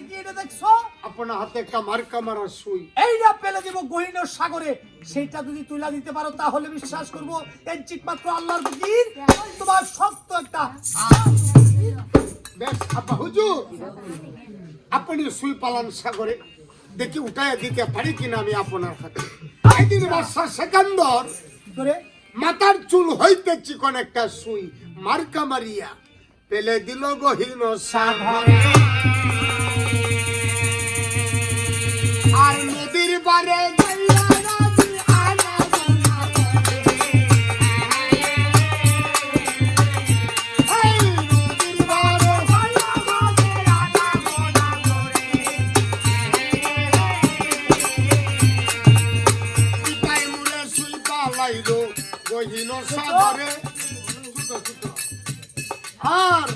হাতে কি এটা দেখছ? আপনার হাতে একটা মার্কা মারা সুই। এইটা পেলে দিব গহিনের সাগরে। সেইটা যদি তুলা দিতে পারো তাহলে বিশ্বাস করব এনচিত মাত্র আল্লাহর ফকির তোমার শক্ত একটা বেশ আপা হুজুর। আপনি সুই পালন সাগরে দেখি উঠায় দিতে পারি কিনা আমি আপনার হাতে। একদিন বাদশাহ সেকান্দর মাথার চুল হইতে চিকন একটা সুই মার্কা মারিয়া। পেলে দিল গহীন সাগরে। আর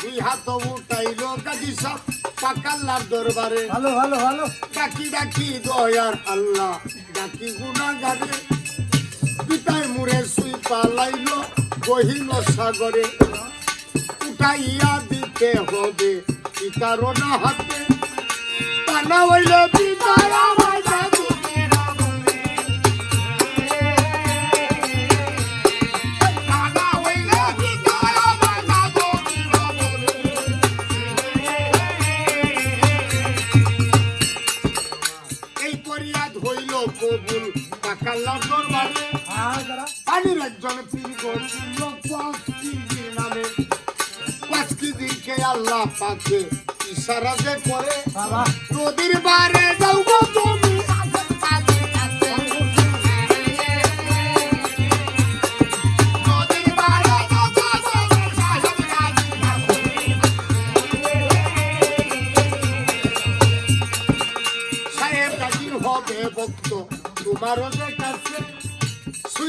দুই হাত উঠাইলো কাজী সব পাকাল্লার দরবারে। ভালো ভালো ভালো। ডাকি ডাকি দয়ার আল্লাহ ডাকি গুনা গাবে পিতায় মুড়ে সুই পালাইলো গহীন সাগরে। উঠাইয়া দিতে হবে পিতার না হাতে পানা হইলে পিতার আমার একজন পীর ছিল পাঁচ কেজি নামে পাঁচ কেজিকে আল্লাহ পাকে ইশারা যে করে নদীর বারে যাও গো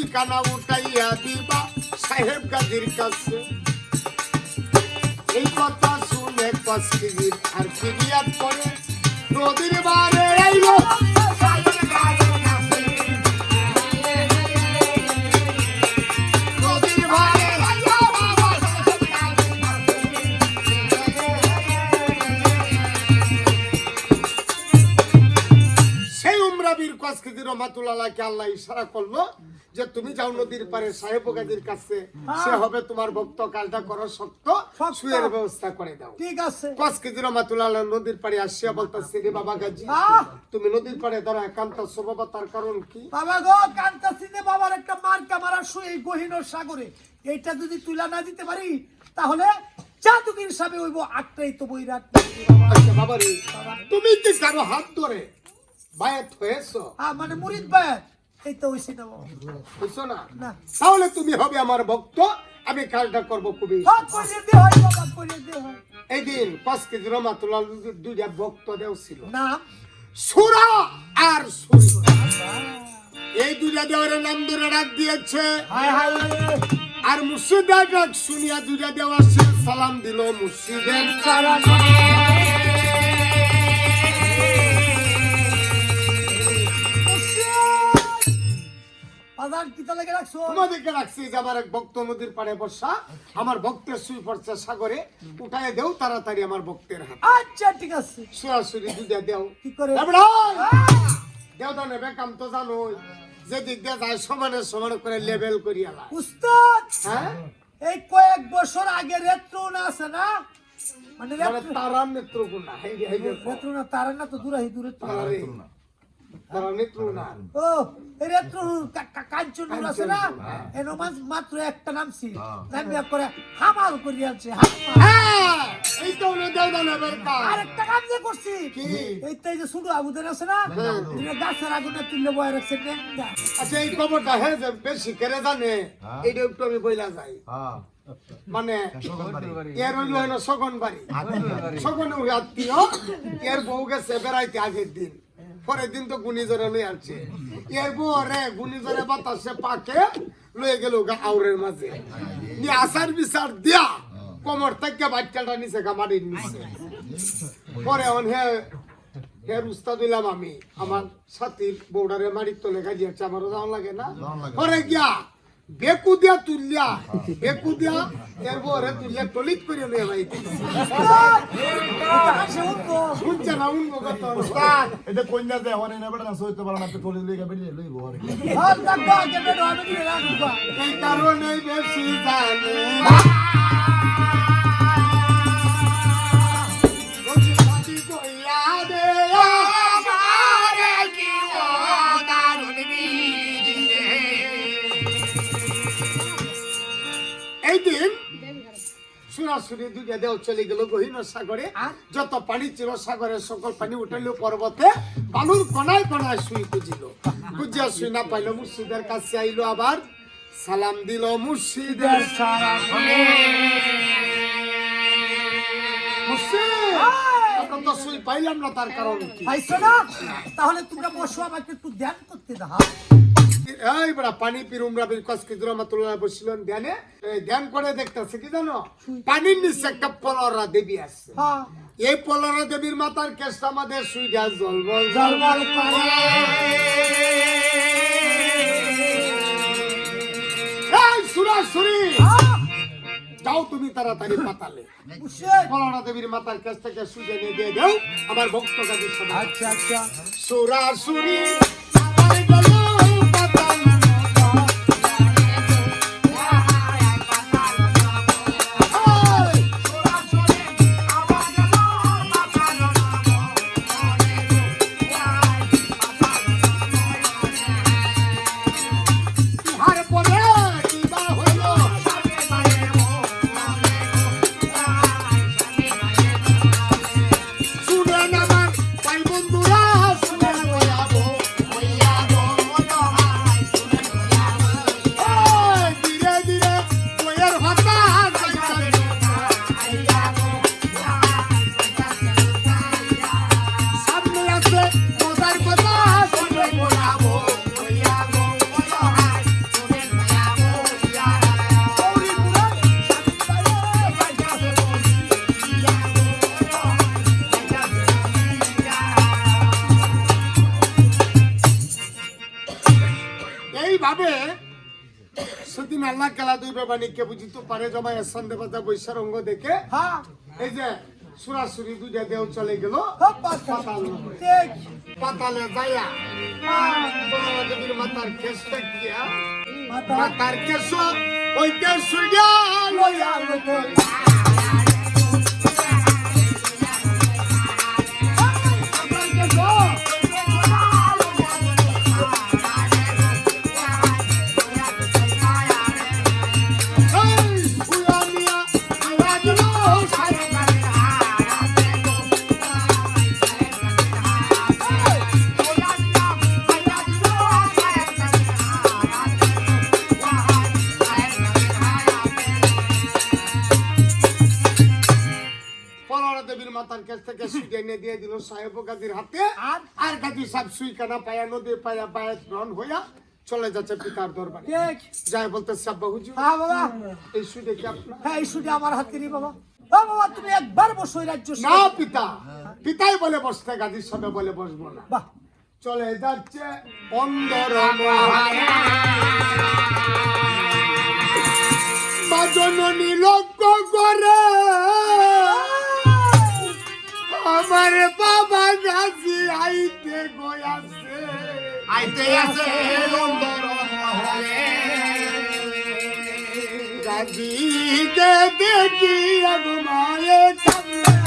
সুইকানা উঠাইয়া দিবা, সাহেব গাজীর কাছে। এই কথা শুনে কেজির আর ফিরিয়াদ করে নদীর বারে কসকিদি রহমাতুল্লাহকে আল্লাহ ইশারা করল যে তুমি যাও নদীর পারে সাহেব গাজীর কাছে সে হবে তোমার ভক্ত কালটা করো শক্ত। সুয়ের ব্যবস্থা করে দাও। ঠিক আছে। কসকিদি রহমাতুল্লাহ নদীর পাড়ে আসিয়া বলতেছে রে বাবা গাজী তুমি নদীর পাড়ে ধরো একান্ত স্বভাব তার কারণ কি? বাবা গো কান্তাসিনে বাবার একটা মার্কা মারা শুয়ে এই গহীনের সাগরে। এইটা যদি তুলা না দিতে পারি তাহলে জাদুকির হিসাবে হইব আটটাই তো বই রাখ আচ্ছা বাবা রে তুমি কি কারও হাত ধরে বায়াত হয়েছো? মানে মুরিদ বায়াত। এই তো হইছে না বুঝছ না? না। তাহলে তুমি হবে আমার ভক্ত আমি কাজটা করব খুবই এই দিন পাঁচ কেজি রহমাতুল্লাহ দুইটা ভক্ত দেও ছিল। সুরা আর সুরি। এই দুইটা দেওয়ার নাম ধরে ডাক দিয়েছে। আর মুর্শিদের ডাক শুনিয়া দুইটা দেওয়া সে সালাম দিল মুর্শিদের সারা কিতা লাগে রাখছো? তোমাদেরকে রাখছি যে আমার এক ভক্ত নদীর পাড়ে বসা আমার ভক্তের শুই পড়ছে সাগরে। উঠায় দেও তাড়াতাড়ি আমার ভক্তের হাত। আচ্ছা ঠিক আছে। সরাসরি দুইটা দেও। কি করে? দেও তো নেবে কাম তো জানোই। যে দিক দিয়ে যায় সমানে সমানে করে লেভেল করিয়া উস্তাদ! হ্যাঁ? এই কয়েক বছর আগে রেত্রুনা আছে না? মানে তারার নেত্রকোনা তারা না তো দূরে দূরে তারা ও কাঞ্চন আছে না? এর মাত্র একটা নাম ছিল নামিয়া করে হামাল করে হ্যাঁ এই তো হলো দেওদানবের কাজ আরেকটা কাম যে করছি। কি? এই তো এই যে শুধু আবুদের আছে না? এটা গাছের আগুনে তুললে বয়ে রাখছে আচ্ছা এই খবরটা হ্যাঁ বেশি করে জানে এইটা একটু আমি বইলা যাই। মানে এর হইল হলো সগন বাড়ি সগন আত্মীয় এর বউ গেছে বেড়াইতে আগের দিন। পরের দিন তো গুণিজরে লই আসছে এরপরে বউ রে গুণিজরে বাতাসে পাকে লয়ে গেল গা আউরের মাঝে। নি আসার বিচার দিয়া কোমর থেকে বাচ্চাটা নিচে গামারির নিচে। পরে অন হে হে উস্তাদ হইলাম আমি। আমার সাথীর বৌডারে মারিত লেখা দিয়েছে আমারও যাওয়া লাগে না। পরে গিয়া বেকু দিয়া তুলিয়া বেকু দিয়া এর বরে তুলিয়া টলিত করে লইয়া ভাই শুনছে না উনবো কত উস্তাদ এটা কন্যা দেয় অনেক না বেটা সইতে পারে না পেট্রোল লইগা বেরিয়ে লইব অনেক আর দেখো আগে বেরো আমি দিয়ে রাখব এই কারণে বেশি জানে। সুরাসুরি দুইটা দেও চলে গেল গহীন সাগরে। যত পানি ছিল সাগরের সকল পানি উঠাইল পর্বতে বালুর কণায় কণায় শুই খুঁজিল খুঁজিয়া শুই না পাইল মুর্শিদের কাছে আইলো আবার। সালাম দিল মুর্শিদের তো শুই পাইলাম না তার কারণ কি? পাইছো না? তাহলে তোমরা বসো আমাকে একটু ধ্যান করতে দাও। এই বড় পানি পিরুমরা বসছিলেন ধ্যানে? ধ্যান করে দেখতেছে কি জানো? পানির নিচে একটা পলরা দেবী আছে। এই পলরা দেবীর মাতার কেসটা আমাদের সুইডা জলবল জলমল করে। এই! যাও তুমি তাড়াতাড়ি পাতালে। পলরা দেবীর মাতার কেস থেকে সুইডা নিয়ে দিয়ে দাও। আমার ভক্ত কাজের আচ্ছা আচ্ছা। আমার সেদিন আল্লাহ খেলা দুই বেবানিকে বুঝিতে পারে জমায় সন্ধে বাজা বৈশার অঙ্গ দেখে। হ্যাঁ। এই যে সুরাসুরি দুইটা দেহ চলে গেল। হপ, পাতাল। যাইয়া হ্যাঁ, মাতার কেস মাতার কেস ওই কেস কাছ থেকে এনে দিয়ে দিল সাহেব গাজীর হাতে। আর? আর গাজী সাহেব পায়া নদী পায়া বায়াত রন হইয়া চলে যাচ্ছে পিতার দরবারে। যাই হুজুর হ্যাঁ বাবা। এই আপনার? হ্যাঁ এই আমার হাতে নি বাবা। বাবা তুমি একবার বসো রাজ্য না পিতা। পিতাই বলে বসতে গাজীর সাহেব বলে বসবো না। বাহ। চলে যাচ্ছে অন্দর জননী লক্ষ্য করে। আমার বাবা গাছি আইতে গয়াছে। আইতে আছে লন্ডন দেখি মায়ে কামড়ে